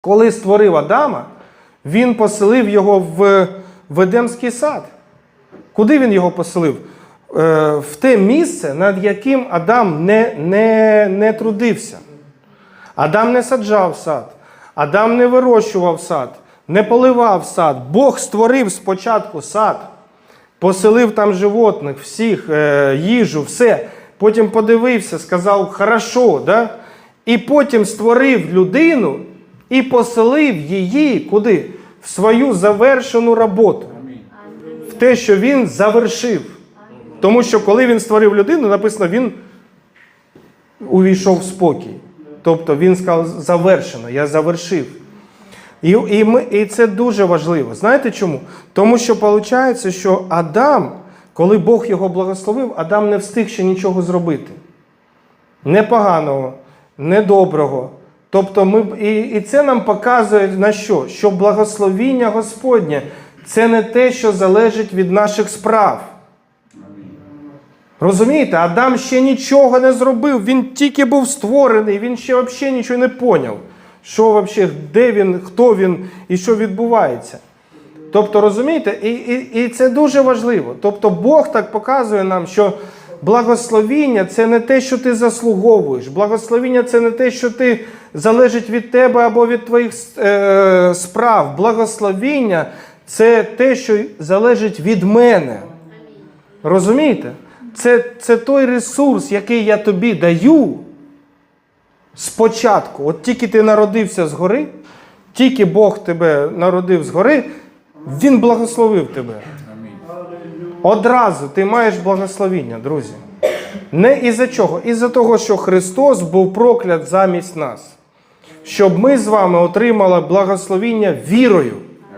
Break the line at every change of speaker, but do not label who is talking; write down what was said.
Коли створив Адама, він поселив його в, Едемський сад. Куди він його поселив? Е, в те місце, над яким Адам не, не, не трудився. Адам не саджав сад, Адам не вирощував сад, не поливав сад. Бог створив спочатку сад, поселив там животних, всіх, е, їжу, все. Потім подивився, сказав, хорошо, да? і потім створив людину і поселив її куди? В свою завершену роботу. В те, що він завершив. Тому що коли він створив людину, написано, він увійшов в спокій. Тобто він сказав, завершено, я завершив. І, і, ми, і це дуже важливо. Знаєте чому? Тому що виходить, що Адам, коли Бог його благословив, Адам не встиг ще нічого зробити. Не поганого, не. Тобто ми, і, і це нам показує на що? Що благословіння Господнє це не те, що залежить від наших справ. Розумієте, Адам ще нічого не зробив, він тільки був створений, він ще взагалі нічого не поняв, що взагалі, де він, хто він і що відбувається. Тобто, розумієте, і, і, і це дуже важливо. Тобто, Бог так показує нам, що благословіння це не те, що ти заслуговуєш. Благословіння це не те, що ти залежить від тебе або від твоїх е, справ. Благословіння це те, що залежить від мене. Розумієте? Це, це той ресурс, який я тобі даю спочатку. От тільки ти народився згори, тільки Бог тебе народив згори, Він благословив тебе. Одразу ти маєш благословіння, друзі. Не із-за чого? Із-за того, що Христос був проклят замість нас. Щоб ми з вами отримали благословіння вірою.